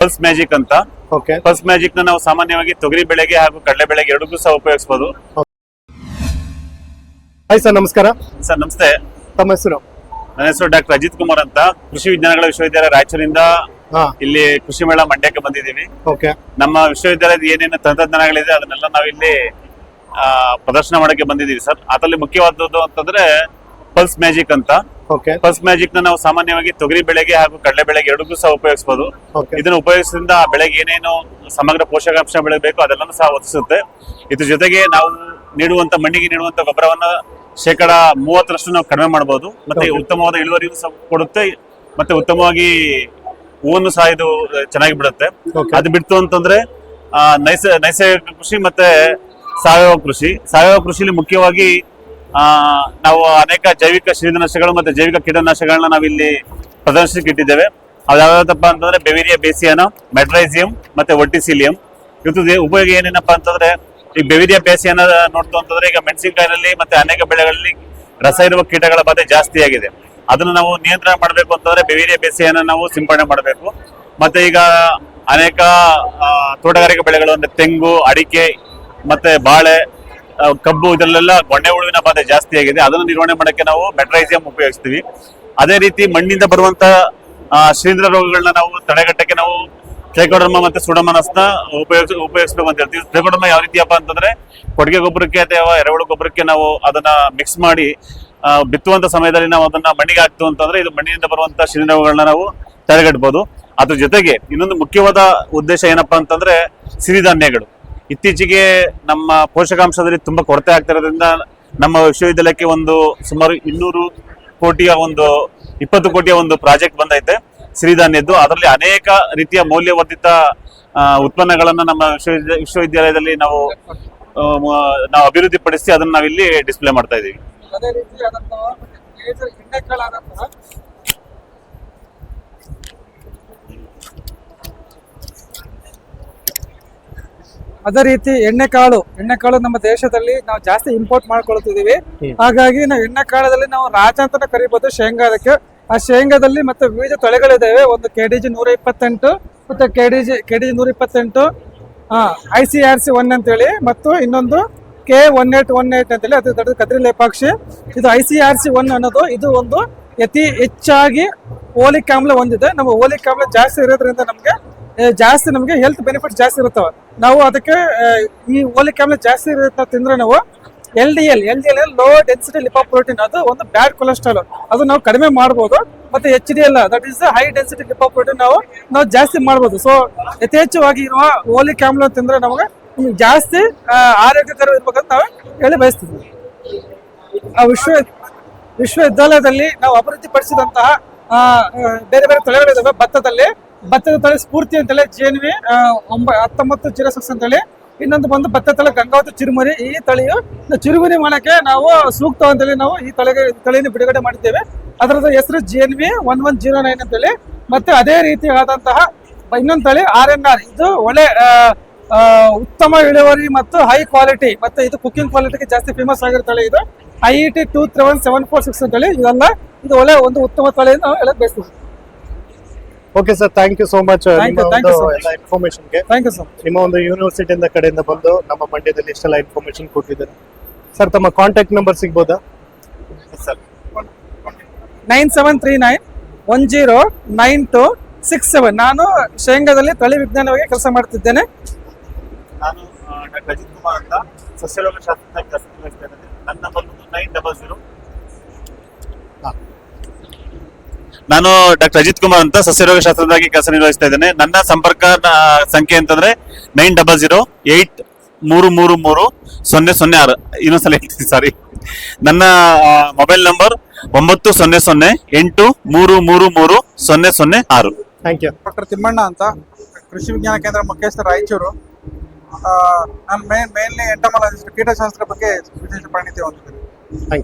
Pulse magic ಅಂತ. Okay pulse ಮ್ಯಾಜಿಕ್ನ ನಾವು ಸಾಮಾನ್ಯವಾಗಿ ತೊಗರಿ ಬೆಳೆಗೆ ಹಾಗೂ ಕಡಲೆ ಬೆಳೆಗೆ ಎರಡಕ್ಕೂ ಸಹ ಉಪಯೋಗಿಸಬಹುದು ಹಾಯ್ ಸರ್ ನಮಸ್ಕಾರ. ಸರ್ ನಮಸ್ತೆ. ತಮ್ಮ ಹೆಸರು? ನನ್ನ ಹೆಸರು ಡಾಕ್ಟರ್ ಅಜಿತ್ ಕುಮಾರ್ ಅಂತ. ಕೃಷಿ ವಿಜ್ಞಾನಗಳ ವಿಶ್ವವಿದ್ಯಾಲಯ ರಾಯಚೂರಿಂದ ಹಾ. ಇಲ್ಲಿ ಕೃಷಿ ಮೇಳ ಮಂಡ್ಯಕ್ಕೆ ಬಂದಿದ್ದೀವಿ. ಓಕೆ ನಮ್ಮ ವಿಶ್ವವಿದ್ಯಾಲಯದ ಏನೇನು ತಂತ್ರಜ್ಞಾನಗಳಿದೆ ಅದನ್ನೆಲ್ಲ ನಾವಿಲ್ಲಿ ಆ, ಪ್ರದರ್ಶನ ಮಾಡಕ್ಕೆ ಬಂದಿದ್ದೀವಿ ಸರ್ ಅದರಲ್ಲಿ ಮುಖ್ಯವಾದದ್ದು ಅಂತಂದ್ರೆ ಪಲ್ಸ್ ಮ್ಯಾಜಿಕ್ ಅಂತ. ಪಲ್ಸ್ ಮ್ಯಾಜಿಕ್ನ ನಾವು ಸಾಮಾನ್ಯವಾಗಿ ತೊಗರಿ ಬೆಳೆಗೆ ಹಾಗೂ ಕಡಲೆ ಬೆಳೆಗೆ ಎರಡಕ್ಕೂ ಸಹ ಉಪಯೋಗಿಸಬಹುದು ಇದನ್ನು ಉಪಯೋಗಿಸೋದ್ರಿಂದ ಆ ಬೆಳೆಗೆ ಏನೇನು ಸಮಗ್ರ ಪೋಷಕಾಂಶ ಬೆಳೆಬೇಕು ಅದೆಲ್ಲನೂ ಸಹ ಒದಗಿಸುತ್ತೆ. ಇದ್ರ ಜೊತೆಗೆ ನಾವು ನೀಡುವಂತ ಮಣ್ಣಿಗೆ ನೀಡುವಂತ ಗೊಬ್ಬರವನ್ನ ಶೇಕಡ ಮೂವತ್ತರಷ್ಟು ನಾವು ಕಡಿಮೆ ಮಾಡಬಹುದು ಮತ್ತೆ ಉತ್ತಮವಾದ ಇಳುವರಿ ಸಹ ಕೊಡುತ್ತೆ. ಮತ್ತೆ ಉತ್ತಮವಾಗಿ ಹೂವನ್ನು ಸಹ ಇದು ಚೆನ್ನಾಗಿ ಬಿಡುತ್ತೆ. ಅದು ಬಿಡ್ತು ಅಂತಂದ್ರೆ ಆ, ನೈಸ ನೈಸರ್ಗಿಕ ಕೃಷಿ ಮತ್ತೆ ಸಾವಯವ ಕೃಷಿ. ಸಾವಯವ ಕೃಷಿಲಿ ಮುಖ್ಯವಾಗಿ ನಾವು ಅನೇಕ ಜೈವಿಕ ಶಿಲೀಂಧ್ರನಾಶಕಗಳು ಮತ್ತೆ ಜೈವಿಕ ಕೀಟನಾಶಕಗಳನ್ನ ನಾವಿಲ್ಲಿ ಪ್ರದರ್ಶನಕ್ಕೆ ಇಟ್ಟಿದ್ದೇವೆ ಅದ್ಯಾವ್ದಪ್ಪ ಅಂತಂದ್ರೆ ಬೆವಿರಿಯಾ ಬೇಸಿಯಾನ, ಮೆಟ್ರೈಸಿಯಂ ಮತ್ತೆ ಒಟ್ಟಿಸಿಲಿಯಂ ಇದು ಉಪಯೋಗ ಏನೇನಪ್ಪ ಅಂತಂದ್ರೆ, ಈ ಬೆವಿರಿಯಾ ಬೇಸಿಯಾನ ನೋಡ್ತು ಅಂತಂದ್ರೆ ಈಗ ಮೆಣಸಿನಕಾಯಿನಲ್ಲಿ ಮತ್ತೆ ಅನೇಕ ಬೆಳೆಗಳಲ್ಲಿ ರಸ ಇರುವ ಕೀಟಗಳ ಬಾಧೆ ಜಾಸ್ತಿ ಆಗಿದೆ. ಅದನ್ನು ನಾವು ನಿಯಂತ್ರಣ ಮಾಡಬೇಕು ಅಂತಂದ್ರೆ ಬೆವಿರಿಯಾ ಬೇಸಿಯಾನ ನಾವು ಸಿಂಪಡಣೆ ಮಾಡಬೇಕು. ಮತ್ತೆ ಈಗ ಅನೇಕ ತೋಟಗಾರಿಕೆ ಬೆಳೆಗಳು ಅಂದ್ರೆ ತೆಂಗು, ಅಡಿಕೆ ಮತ್ತೆ ಬಾಳೆ ಕಬ್ಬು ಇದರಲ್ಲೆಲ್ಲ ಗೊಣ್ಣೆ ಹುಳುವಿನ ಬಾಧೆ ಜಾಸ್ತಿ ಆಗಿದೆ. ಅದನ್ನು ನಿರ್ವಹಣೆ ಮಾಡಕ್ಕೆ ನಾವು ಮೆಟ್ರೈಸಿಯಂ ಉಪಯೋಗಿಸ್ತೀವಿ. ಅದೇ ರೀತಿ ಮಣ್ಣಿಂದ ಬರುವಂತ ಶಿಲೀಂಧ್ರ ರೋಗಗಳನ್ನ ನಾವು ತಡೆಗಟ್ಟಕ್ಕೆ ನಾವು ಟ್ರೈಕೋಡರ್ಮ ಮತ್ತೆ ಸುಡಮನಸ್ನ ಉಪಯೋಗಿಸ್, ಉಪಯೋಗಿಸ್ಬೇಕು ಅಂತ ಹೇಳ್ತೀವಿ. ಟ್ರೈಕೋಡರ್ಮ ಯಾವ ರೀತಿಯಪ್ಪ ಅಂತಂದ್ರೆ ಕೊಟ್ಟಿಗೆ ಗೊಬ್ಬರಕ್ಕೆ ಅಥವಾ ಎರೆಹುಳು ಗೊಬ್ಬರಕ್ಕೆ ನಾವು ಅದನ್ನ ಮಿಕ್ಸ್ ಮಾಡಿ ಬಿತ್ತುವಂತ ಸಮಯದಲ್ಲಿ ನಾವು ಅದನ್ನ ಮಣ್ಣಿಗೆ ಹಾಕ್ತು ಅಂತಂದ್ರೆ ಇದು ಮಣ್ಣಿನಿಂದ ಬರುವಂತ ಶಿಲೀಂಧ್ರ ರೋಗಗಳನ್ನ ನಾವು ತಡೆಗಟ್ಟಬಹುದು ಅದ್ರ ಜೊತೆಗೆ ಇನ್ನೊಂದು ಮುಖ್ಯವಾದ ಉದ್ದೇಶ ಏನಪ್ಪಾ ಅಂತಂದ್ರೆ ಸಿರಿಧಾನ್ಯಗಳು. ಇತ್ತೀಚೆಗೆ ನಮ್ಮ ಪೋಷಕಾಂಶದಲ್ಲಿ ತುಂಬಾ ಕೊರತೆ ಆಗ್ತಿರೋದ್ರಿಂದ ನಮ್ಮ ವಿಶ್ವವಿದ್ಯಾಲಯಕ್ಕೆ ಒಂದು ಸುಮಾರು ಇನ್ನೂರು ಕೋಟಿಯ ಒಂದು, ಇಪ್ಪತ್ತು ಕೋಟಿಯ ಒಂದು ಪ್ರಾಜೆಕ್ಟ್ ಬಂದೈತೆ ಸಿರಿಧಾನ್ಯದ್ದು. ಅದರಲ್ಲಿ ಅನೇಕ ರೀತಿಯ ಮೌಲ್ಯವರ್ಧಿತ ಉತ್ಪನ್ನಗಳನ್ನು ನಮ್ಮ ವಿಶ್ವವಿದ್ಯ, ವಿಶ್ವವಿದ್ಯಾಲಯದಲ್ಲಿ ನಾವು ನಾವು ಅಭಿವೃದ್ಧಿಪಡಿಸಿ ಅದನ್ನ ನಾವಿಲ್ಲಿ ಡಿಸ್ಪ್ಲೇ ಮಾಡ್ತಾ ಇದ್ದೀವಿ ಅದೇ ರೀತಿ ಎಣ್ಣೆಕಾಳು ಎಣ್ಣೆಕಾಳು ನಮ್ಮ ದೇಶದಲ್ಲಿ ನಾವು ಜಾಸ್ತಿ ಇಂಪೋರ್ಟ್ ಮಾಡ್ಕೊಳ್ತಿದೀವಿ. ಹಾಗಾಗಿ ನಾವು ಎಣ್ಣೆಕಾಳದಲ್ಲಿ ನಾವು ರಾಜ ಅಂತ ಕರಿಬಹುದು ಶೇಂಗಾದಕ್ಕೆ ಆ ಶೇಂಗಾದಲ್ಲಿ ಮತ್ತೆ ವಿವಿಧ ತಳಿಗಳಿದಾವೆ. ಒಂದು ಕೆ ಡಿ ಜಿ ನೂರ ಇಪ್ಪತ್ತೆಂಟು ಮತ್ತೆ K D G K D G ನೂರ ಇಪ್ಪತ್ತೆಂಟು I C R C one ಅಂತೇಳಿ ಮತ್ತು ಇನ್ನೊಂದು K one eight one eight ಅಂತೇಳಿ ಅದು ದೊಡ್ಡ ಕದ್ರಿ ಲೇಪಾಕ್ಷಿ. ಇದು I C R C one ಅನ್ನೋದು ಇದು ಒಂದು ಅತಿ ಹೆಚ್ಚಾಗಿ ಓಲಿಕ್ ಆಮ್ಲ ಹೊಂದಿದೆ ನಮ್ಮ ಓಲಿಕ್ ಆಮ್ಲ ಜಾಸ್ತಿ ಇರೋದ್ರಿಂದ ನಮಗೆ ಜಾಸ್ತಿ ನಮಗೆ ಹೆಲ್ತ್ ಬೆನಿಫಿಟ್ಸ್ ಜಾಸ್ತಿ ಇರುತ್ತವೆ. ನಾವು ಅದಕ್ಕೆ ಈ ಓಲಿಕ್ ಆಮ್ಲ ಜಾಸ್ತಿ ಇರುತ್ತೆ ತಿಂದ್ರೆ ನಾವು L D L L D L low density lipoprotein ಅದು ಒಂದು ಬ್ಯಾಡ್ ಕೊಲೆಸ್ಟ್ರಾಲ್ ಅದು ನಾವು ಕಡಿಮೆ ಮಾಡ್ಬೋದು. ಮತ್ತೆ H D L that is high density lipoprotein ನಾವು ನಾವು ಜಾಸ್ತಿ ಮಾಡ್ಬೋದು. ಸೊ ಯಥೇಚ್ಛವಾಗಿ ಇರುವ ಓಲಿಕ್ ಆಮ್ಲ ತಿಂದ್ರೆ ನಮಗೆ ಜಾಸ್ತಿ ಆರೋಗ್ಯಕರ ಇರ್ಬೇಕಂತ ನಾವು ಹೇಳಿ ಬಯಸ್ತೀವಿ ಆ ವಿಶ್ವ, ವಿಶ್ವವಿದ್ಯಾಲಯದಲ್ಲಿ ನಾವು ಅಭಿವೃದ್ಧಿಪಡಿಸಿದಂತಹ ಬೇರೆ ಬೇರೆ ತಳಿಗಳಿದ್ದಾವೆ ಭತ್ತದಲ್ಲಿ. ಭತ್ತದ ತಳಿ ಸ್ಫೂರ್ತಿ ಅಂತೇಳಿ, ಜೇನ್ವಿ ಒಂಬ ಹತ್ತೊಂಬತ್ತು ಜೀರೋ ಸಿಕ್ಸ್ ಅಂತೇಳಿ. ಇನ್ನೊಂದು ಬಂದು ಭತ್ತ ತಳಿ ಗಂಗಾವತಿ ಚಿರುಮರಿ ಈ ತಳಿಯು. ಚಿರುಮರಿ ಮಾಡಕ್ಕೆ ನಾವು ಸೂಕ್ತ ಅಂತೇಳಿ ನಾವು ಈ ತಳಿಗೆ ತಳಿಯನ್ನು ಬಿಡುಗಡೆ ಮಾಡಿದ್ದೇವೆ. ಅದರದ ಹೆಸರು J N V one one zero nine ಅಂತೇಳಿ. ಮತ್ತೆ ಅದೇ ರೀತಿಯಾದಂತಹ ಇನ್ನೊಂದು ತಳಿ ಆರ್ ಎನ್ ಆರ್. ಇದು ಒಳ್ಳೆ ಉತ್ತಮ ಇಳುವರಿ ಮತ್ತು ಹೈ ಕ್ವಾಲಿಟಿ ಮತ್ತೆ ಇದು ಕುಕ್ಕಿಂಗ್ ಕ್ವಾಲಿಟಿಗೆ ಜಾಸ್ತಿ ಫೇಮಸ್ ಆಗಿರೋ ತಳಿ ಇದು. I E T two three one seven four six ಅಂತೇಳಿ. ಇದೆಲ್ಲ ಇದು ಒಳ್ಳೆ ಒಂದು ಉತ್ತಮ ತಳಿಯನ್ನು ಹೇಳಕ್ ಬಯಸ್ತೀವಿ. Okay sir thank you so much ಇನ್ಫಾರ್ಮೇಶನ್ಗೆ thank you sir ನಿಮ್ಮ ಒಂದು ಯೂನಿವರ್ಸಿಟಿಯಿಂದ ಕಡೆಯಿಂದ ಬಂದು ನಮ್ಮ ಮಂಡ್ಯದಲ್ಲಿ ಇಷ್ಟೆಲ್ಲ ಇನ್ಫಾರ್ಮೇಶನ್ ಕೊಟ್ಟಿದ್ದಾರೆ. ಸರ್ ತಮ್ಮ ಕಾಂಟ್ಯಾಕ್ಟ್ ನಂಬರ್ ಸಿಗ್ಬೋದಾ? Nine seven three nine one zero nine two six seven ನಾನು ಶೇಂಗಾದಲ್ಲಿ ತಳಿ ವಿಜ್ಞಾನವಾಗಿ ಕೆಲಸ ಮಾಡ್ತಿದ್ದೇನೆ. ನಾನು ಡಾಕ್ಟರ್ ಅಜಿತ್ ಕುಮಾರ್ ಅಂತ ಸಸ್ಯರೋಗ ಶಾಸ್ತ್ರ ನನ್ನ ಬಂದು ನೈನ್ ಡಬಲ್ ಜೀರೋ ನಾನು ಡಾಕ್ಟರ್ ಅಜಿತ್ ಕುಮಾರ್ ಅಂತ ಸಸ್ಯರೋಗ ಶಾಸ್ತ್ರದಾಗಿ ಕೆಲಸ ನಿರ್ವಹಿಸ್ತಾ ಇದ್ದೇನೆ. ನನ್ನ ಸಂಪರ್ಕ ಸಂಖ್ಯೆ ಅಂತಂದ್ರೆ ನೈನ್ ಡಬಲ್ ಜೀರೋ ಏಟ್ ಮೂರು ಮೂರು ಮೂರು ಸೊನ್ನೆ ಸೊನ್ನೆ ಆರು. ಇನ್ನೊಂದ್ಸಲ ಹೇಳ್ತೀನಿ ಸಾರಿ ನನ್ನ ಮೊಬೈಲ್ ನಂಬರ್ ಒಂಬತ್ತು ಸೊನ್ನೆ ಸೊನ್ನೆ ಎಂಟು ಮೂರು ಮೂರು ಮೂರು ಸೊನ್ನೆ ಸೊನ್ನೆ ಆರು. Thank you. ಡಾಕ್ಟರ್ ತಿಮ್ಮಣ್ಣ ಅಂತ ಕೃಷಿ ವಿಜ್ಞಾನ ಕೇಂದ್ರ ಮುಖ್ಯಸ್ಥ ರಾಯಚೂರು. ನಾನು ಮೇನ್ ಮೇನ್ಲಿ ಎಂಟಮಾಲಜಿಸ್ಟ್ ಕೀಟಶಾಸ್ತ್ರ ಬಗ್ಗೆ ವಿಶೇಷ ಪರಿಣಿತಿ ಹೊಂದಿದ್ದೀನಿ. Thank you.